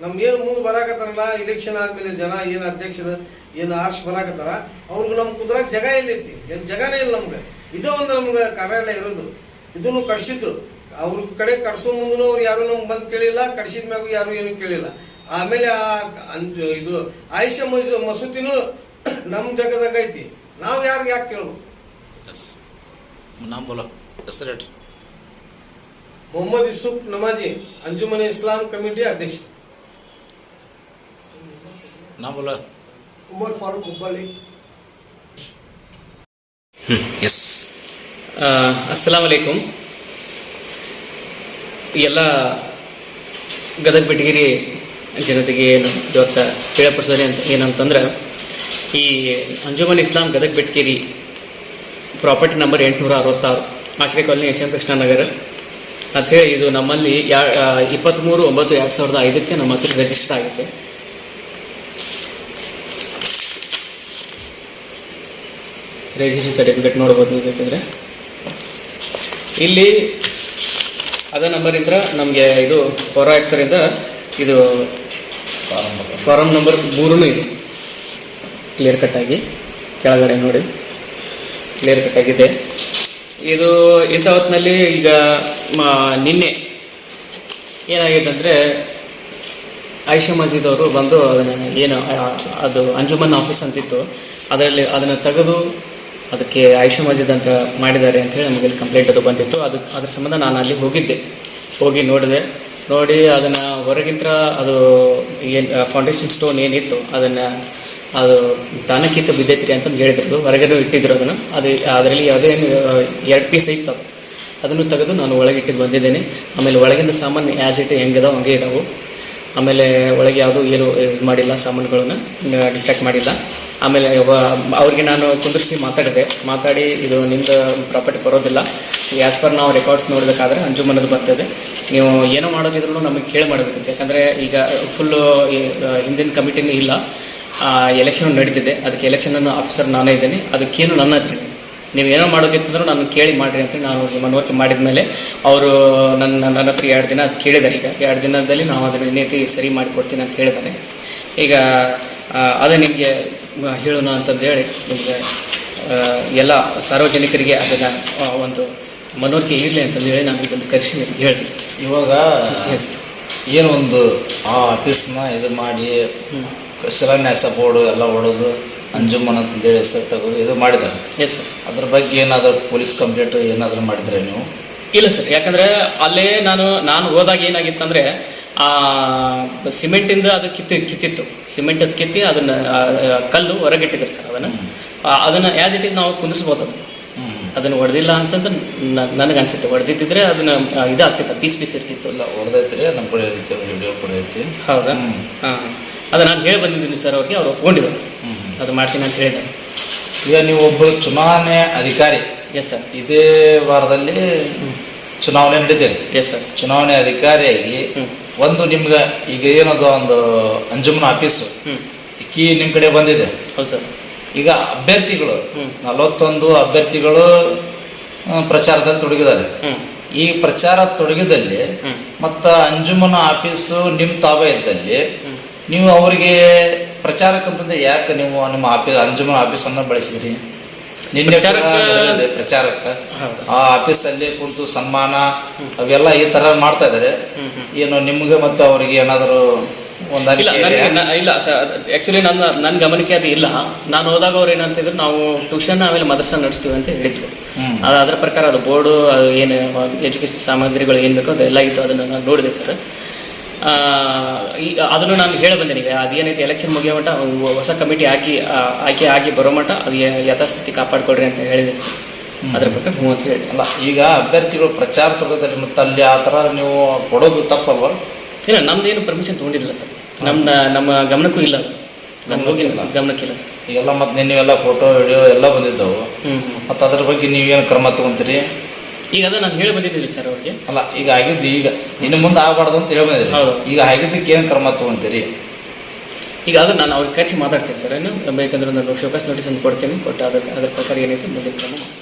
ನಮ್ಗೆ ಏನು ಮುಂದೆ ಬರಾಕತ್ತಾರಲ್ಲ ಇಲೆಕ್ಷನ್ ಆದ್ಮೇಲೆ ಜನ ಏನು ಅಧ್ಯಕ್ಷರು, ಏನು ಆರ್ಶ್ ಬರಾಕತ್ತಾರ, ಅವ್ರಿಗೆ ನಮ್ಗೆ ಕುಂದ್ರಾಗ ಜಾಗ ಎಲ್ಲೈತಿ ಏನು ಜಗನೇ ಇಲ್ಲ ನಮ್ಗೆ. ಇದೇ ಒಂದು ನಮ್ಗೆ ಕಾರ್ಯಾಲಯ ಇರೋದು. ಇದನ್ನು ಕಡಿಸಿದ್ದು ಅವ್ರ ಕಡೆ ಕಡ್ಸೋ ಮುಂದೂ ಅವ್ರು ಯಾರು ನಮ್ಗೆ ಬಂದು ಕೇಳಿಲ್ಲ ಕಡಿಸಿದ ಮ್ಯಾಗೂ ಯಾರು ಏನು ಕೇಳಿಲ್ಲ. ಆಮೇಲೆ ಆ ಇದು ಆಯುಷ್ಯ ಮಸ್ ಮಸೂತಿನೂ ನಮ್ಮ ಜಗದಾಗ ಐತಿ. ನಾವು ಯಾರಿಗೆ ಯಾಕೆ ಕೇಳ್ಬೇಕು? ನಾ ನಾಮ್ ಬೋಲೋ ಹೆಸರು ಹೇಳ್ರಿ. ಮೊಹಮ್ಮದ್ ಯೂಸುಫ್ ನಮಾಜಿ ಅಂಜುಮನೆ ಇಸ್ಲಾಂ ಕಮಿಟಿ ಅಧ್ಯಕ್ಷ. ನಾಮ್ ಬೋಲ ಉಮರ್ ಫಾರೂಕ್ ಹುಬ್ಬಳ್ಳಿ. ಎಸ್ ಅಸ್ಸಲಾಮ್ ಅಲೈಕುಮ್ ಎಲ್ಲ ಗದಗ ಬೆಟಗಿರಿ ಜನತೆಗೆ ಏನು ಇವತ್ತು ತಿಳಿಯಪಡಿಸೋದು ಅಂತ ಏನಂತಂದ್ರೆ ಈ ಅಂಜುಮನ್ ಇಸ್ಲಾಂ ಗದಗ ಬೆಟ್ಕೇರಿ ಪ್ರಾಪರ್ಟಿ ನಂಬರ್ ಎಂಟುನೂರ ಅರವತ್ತಾರು ಆಶ್ರಯ ಕಾಲೋನಿ ಎಸ್ ಎಂ ಕೃಷ್ಣನಗರ ಅಂಥೇಳಿ ಇದು ನಮ್ಮಲ್ಲಿ ಯಾ ಇಪ್ಪತ್ತ್ಮೂರು ಒಂಬತ್ತು ಎರಡು ಸಾವಿರದ ಐದಕ್ಕೆ ನಮ್ಮ ಹತ್ರ ರಿಜಿಸ್ಟರ್ ಆಗಿದೆ ರಿಜಿಸ್ಟ್ರೇಷನ್ ಸರ್ಟಿಫಿಕೇಟ್ ನೋಡ್ಬೋದು ನೀವು ಬೇಕಂದರೆ. ಇಲ್ಲಿ ಅದ ನಂಬರಿಂದ ನಮಗೆ ಇದು ಹೊರ ಆಯುಕ್ತರಿಂದ ಇದು ಫಾರಮ್ ನಂಬರ್ ಮೂರೂ ಇದೆ. ಕ್ಲಿಯರ್ ಕಟ್ಟಾಗಿ ಕೆಳಗಡೆ ನೋಡಿ. ಕ್ಲಿಯರ್ ಕಟ್ಟಾಗಿದೆ ಇದು ಇಂಥ ಹೊತ್ತಿನಲ್ಲಿ ಈಗ ನಿನ್ನೆ ಏನಾಗಿದೆ ಅಂದರೆ ಆಯಿಷಾ ಅವರು ಬಂದು ಅದನ್ನು ಏನು ಅದು ಅಂಜುಮನ್ ಆಫೀಸ್ ಅಂತಿತ್ತು. ಅದರಲ್ಲಿ ಅದನ್ನು ತೆಗೆದು ಅದಕ್ಕೆ ಆಯಿಷಾ ಮಜೀದ್ ಅಂತ ಮಾಡಿದ್ದಾರೆ ಅಂತ ಹೇಳಿ ನಮಗೆ ಕಂಪ್ಲೇಂಟ್ ಅದು ಬಂದಿತ್ತು. ಅದು, ಅದ್ರ ಸಂಬಂಧ ನಾನು ಅಲ್ಲಿ ಹೋಗಿದ್ದೆ. ಹೋಗಿ ನೋಡಿದೆ. ನೋಡಿ ಅದನ್ನು ಹೊರಗಿಂತ ಅದು ಏನು ಫೌಂಡೇಶನ್ ಸ್ಟೋನ್ ಏನಿತ್ತು, ಅದನ್ನು ಅದು ದಾನಕ್ಕಿಂತ ಬಿದ್ದೈತ್ರಿ ಅಂತಂದು ಹೇಳಿದ್ರು. ಹೊರಗಡೆ ಇಟ್ಟಿದ್ರು ಅದನ್ನು. ಅದು ಅದರಲ್ಲಿ ಯಾವುದೇ ಎರಡು ಪೀಸ್ ಇತ್ತು ಅದು. ಅದನ್ನು ತೆಗೆದು ನಾನು ಒಳಗೆ ಇಟ್ಟಿದ್ದು ಬಂದಿದ್ದೇನೆ. ಆಮೇಲೆ ಒಳಗಿಂದ ಸಾಮಾನು ಆ್ಯಸ್ ಇಟ್ ಹೆಂಗಿದಾವೆ, ಹಂಗೆ ಇದಾವೆ. ಆಮೇಲೆ ಒಳಗೆ ಯಾವುದೂ ಏನು ಇದು ಮಾಡಿಲ್ಲ, ಸಾಮಾನುಗಳನ್ನು ಡಿಸ್ಟ್ರಾಕ್ಟ್ ಮಾಡಿಲ್ಲ. ಆಮೇಲೆ ಅವ್ರಿಗೆ ನಾನು ಕುಂದಿರಿಸಿ ಮಾತಾಡಿದೆ. ಮಾತಾಡಿ, ಇದು ನಿಮ್ಮ ಪ್ರಾಪರ್ಟಿ ಬರೋದಿಲ್ಲ. ಆ್ಯಸ್ ಪರ್ ನಾವು ರೆಕಾರ್ಡ್ಸ್ ನೋಡಬೇಕಾದ್ರೆ ಅಂಜುಮನದು ಬರ್ತದೆ. ನೀವು ಏನೋ ಮಾಡೋದಿದ್ರು ನಮಗೆ ಕೇಳಿ ಮಾಡಬೇಕು ಯಾಕಂದರೆ ಈಗ ಫುಲ್ಲು ಹಿಂದಿನ ಕಮಿಟಿನೂ ಇಲ್ಲ. ಎಲೆಕ್ಷನ್ ನಡೀತಿದೆ. ಅದಕ್ಕೆ ಎಲೆಕ್ಷನನ್ನು ಆಫೀಸರ್ ನಾನೇ ಇದ್ದೇನೆ. ಅದಕ್ಕೇನು ನನ್ನ ಹತ್ರ. ನೀವು ಏನೋ ಮಾಡೋದಿತ್ತಂದ್ರೂ ನಾನು ಕೇಳಿ ಮಾಡಿರಿ ಅಂತ ನಾನು ಮನವರಿಕೆ ಮಾಡಿದ ಮೇಲೆ ಅವರು ನನ್ನ ನನ್ನ ಹತ್ರ ಎರಡು ದಿನ ಅದು ಕೇಳಿದ್ದಾರೆ. ಈಗ ಎರಡು ದಿನದಲ್ಲಿ ನಾವು ಅದನ್ನು ನೀತಿ ಸರಿ ಮಾಡಿಕೊಡ್ತೀನಿ ಅಂತ ಹೇಳಿದ್ದಾರೆ. ಈಗ ಅದೇ ನಿಮಗೆ ಹೇಳೋಣ ಅಂತಂದು ಹೇಳಿ ನಿಮಗೆ ಎಲ್ಲ ಸಾರ್ವಜನಿಕರಿಗೆ ಅದನ್ನು ಒಂದು ಮನವರಿಕೆ ಇರಲಿ ಅಂತಂದು ಹೇಳಿ ನಾನು ಇದನ್ನು ಕರೆಸಿ ಹೇಳ್ತೀನಿ. ಇವಾಗ ಏನೊಂದು ಏನು ಒಂದು ಆ ಆಫೀಸ್ನ ಇದು ಮಾಡಿ ಶಿಲಾನ್ಯಾಸ ಬೋರ್ಡು ಎಲ್ಲ ಹೊಡೋದು ಅಂಜುಮನ್ ಅಂತಂದೇಳಿ ಹೆಸರು ತೆಗೆದು ಇದು ಮಾಡಿದ್ದಾರೆ. ಎಸ್ ಸರ್ ಅದ್ರ ಬಗ್ಗೆ ಏನಾದರೂ ಪೊಲೀಸ್ ಕಂಪ್ಲೇಂಟ್ ಏನಾದರೂ ಮಾಡಿದ್ರೆ ನೀವು? ಇಲ್ಲ ಸರ್ ಯಾಕಂದ್ರೆ ಅಲ್ಲೇ ನಾನು ನಾನು ಹೋದಾಗ ಏನಾಗಿತ್ತಂದ್ರೆ ಆ ಸಿಮೆಂಟಿಂದ ಅದು ಕಿತ್ತಿ ಕಿತ್ತಿತ್ತು. ಸಿಮೆಂಟ್ ಅದು ಕಿತ್ತಿ ಅದನ್ನ ಕಲ್ಲು ಹೊರಗಿಟ್ಟಿದ್ರು ಸರ್ ಅದನ್ನ. ಅದನ್ನು ಆ್ಯಸ್ ಇಟ್ ಈಸ್ ನಾವು ಕುಂದಿಸ್ಬೋದು ಅದು. ಅದನ್ನ ಹೊಡೆದಿಲ್ಲ ಅಂತಂದ್ರೆ ನನಗೆ ಅನಿಸುತ್ತೆ. ಹೊಡೆದಿದ್ದರೆ ಅದನ್ನ ಇದಾಗ್ತಿತ್ತು ಪೀಸ್ ಪೀಸ್ ಇರ್ತಿತ್ತು. ಅಲ್ಲ ಹೊಡೆದೈತ್ರಿ ನಮ್ಮ ಕಡೆ ವಿಡಿಯೋ ಕೂಡ ಐತಿ ಹೌದಾ ಹಾಂ. ಅದು ನಾನು ಹೇಳಿ ಬಂದಿದ್ದೀನಿ ಸರ್ ಅವ್ರಿಗೆ ಅವ್ರು ಒಪ್ಕೊಂಡಿದ್ದಾರೆ ಅದು ಮಾಡ್ತೀನಿ ಅಂತ ಹೇಳಿದ್ದಾರೆ. ಈಗ ನೀವು ಒಬ್ಬರು ಚುನಾವಣೆ ಅಧಿಕಾರಿ. ಎಸ್ ಸರ್ ಇದೇ ವಾರದಲ್ಲಿ ಚುನಾವಣೆ ನಡೀತೇನೆ ಎಸ್ ಸರ್ ಚುನಾವಣೆ ಅಧಿಕಾರಿಯಾಗಿ. ಒಂದು ನಿಮ್ಗೆ ಈಗ ಏನದು ಒಂದು ಅಂಜುಮನ ಆಫೀಸು. ಕೀ ನಿಮ್ಮ ಕಡೆ ಬಂದಿದೆ. ಹೌದು ಸರ್ ಈಗ ಅಭ್ಯರ್ಥಿಗಳು. ನಲವತ್ತೊಂದು ಅಭ್ಯರ್ಥಿಗಳು ಪ್ರಚಾರದಲ್ಲಿ ತೊಡಗಿದ್ದಾರೆ. ಈ ಪ್ರಚಾರ ತೊಡಗಿದಲ್ಲಿ ಮತ್ತ ಅಂಜುಮನ ಆಫೀಸು ನಿಮ್ಮ ತಾವೇ ಇದ್ದಲ್ಲಿ. ನೀವು ಅವರಿಗೆ ಪ್ರಚಾರಕ್ಕಂತಂದ್ರೆ ಯಾಕೆ ನೀವು ನಿಮ್ಮ ಆಫೀಸ್ ಅಂಜುಮನ ಆಫೀಸನ್ನು ಬಳಸಿದ್ರಿ? ನಿನ್ನೆ ಪ್ರಚಾರಕ್ಕ ಆ ಆಫೀಸಲ್ಲಿ ಕುಂತು ಸನ್ಮಾನ ಅವೆಲ್ಲ ಈ ತರ ಮಾಡ್ತಾ ಇದಾರೆ. ಏನು ನಿಮ್ಗೆ ಮತ್ತು ಅವರಿಗೆ ಏನಾದರೂ ಇಲ್ಲ ಇಲ್ಲ ಸರ್ ಆ್ಯಕ್ಚುಲಿ ನನ್ನ ನನ್ನ ಗಮನಕ್ಕೆ ಅದು ಇಲ್ಲ. ನಾನು ಹೋದಾಗ ಅವ್ರು ಏನಂತಿದ್ರು ನಾವು ಟ್ಯೂಷನ್ ಆಮೇಲೆ ಮದರ್ಸ ನಡೆಸ್ತೀವಿ ಅಂತ ಹೇಳಿದ್ರು. ಅದರ ಪ್ರಕಾರ ಅದು ಬೋರ್ಡು ಅದು ಏನು ಎಜುಕೇಶನ್ ಸಾಮಗ್ರಿಗಳು ಏನು ಬೇಕೋ ಅದೆಲ್ಲ ಇತ್ತು ಅದನ್ನು ನಾನು ನೋಡಿದೆ ಸರ್. ಈಗ ಅದನ್ನು ನಾನು ಹೇಳಿ ಬಂದೇನೆ ಈಗ ಅದೇನೈತೆ ಎಲೆಕ್ಷನ್ ಮುಗಿಯೋ ಮಟ್ಟ ಹೊಸ ಕಮಿಟಿ ಹಾಕಿ ಆಯ್ಕೆ ಆಗಿ ಬರೋ ಮಟ್ಟ ಅದು ಯಥಾಸ್ಥಿತಿ ಕಾಪಾಡ್ಕೊಳ್ರಿ ಅಂತ ಹೇಳಿದೆ. ಅದ್ರ ಬಗ್ಗೆ ಹ್ಞೂ ಅಂತ ಹೇಳಿ ಅಲ್ಲ ಈಗ ಅಭ್ಯರ್ಥಿಗಳು ಪ್ರಚಾರ ತೊಡಗದಲ್ಲಿ ಮತ್ತು ಅಲ್ಲಿ ಆ ಥರ ನೀವು ಕೊಡೋದು ತಪ್ಪಲ್ವ? ಇಲ್ಲ ನಮ್ದೇನು ಪರ್ಮಿಷನ್ ತೊಗೊಂಡಿಲ್ಲ ಸರ್. ನಮ್ಮ ನಮ್ಮ ಗಮನಕ್ಕೂ ಇಲ್ಲ. ನಮ್ಗೆ ಹೋಗಿಲ್ಲ ಗಮನಕ್ಕಿಲ್ಲ ಸರ್. ಈಗೆಲ್ಲ ಮತ್ತೆ ನೀವೆಲ್ಲ ಫೋಟೋ ವಿಡಿಯೋ ಎಲ್ಲ ಬಂದಿದ್ದವು. ಮತ್ತು ಅದ್ರ ಬಗ್ಗೆ ನೀವೇನು ಕ್ರಮ ತಗೊಂತೀರಿ? ಈಗ ಅದ ನಾನು ಹೇಳಿ ಬಂದಿದ್ದೀನಿ ಸರ್ ಅವ್ರಿಗೆ. ಅಲ್ಲ ಈಗ ಆಗಿದ್ದು ಈಗ. ಇನ್ನು ಮುಂದೆ ಆಗಬಾರ್ದು ಅಂತ ಹೇಳಿ ಬಂದಿದ್ದೀನಿ. ಹೌದು. ಈಗ ಆಗಿದ್ದಕ್ಕೆ ಏನು ಕ್ರಮ ತಗೊಂತೀರಿ? ಈಗ ಅದು ನಾನು ಅವ್ರಿಗೆ ಕರೆಸಿ ಮಾತಾಡ್ತೀನಿ ಸರ್ ಏನು? ಬೇಕಂದ್ರೆ ನಾನು ಶೋಕಾಸ್ ನೋಟಿಸ್ ಅಂತ ಕೊಡ್ತೀನಿ ಕೊಟ್ಟು ಅದಕ್ಕೆ ಅದ್ರ ಪ್ರಕಾರ ಏನೈತೆ ಮುಂದಿನ ಕ್ರಮ. ಮಾಡ್ತೀನಿ.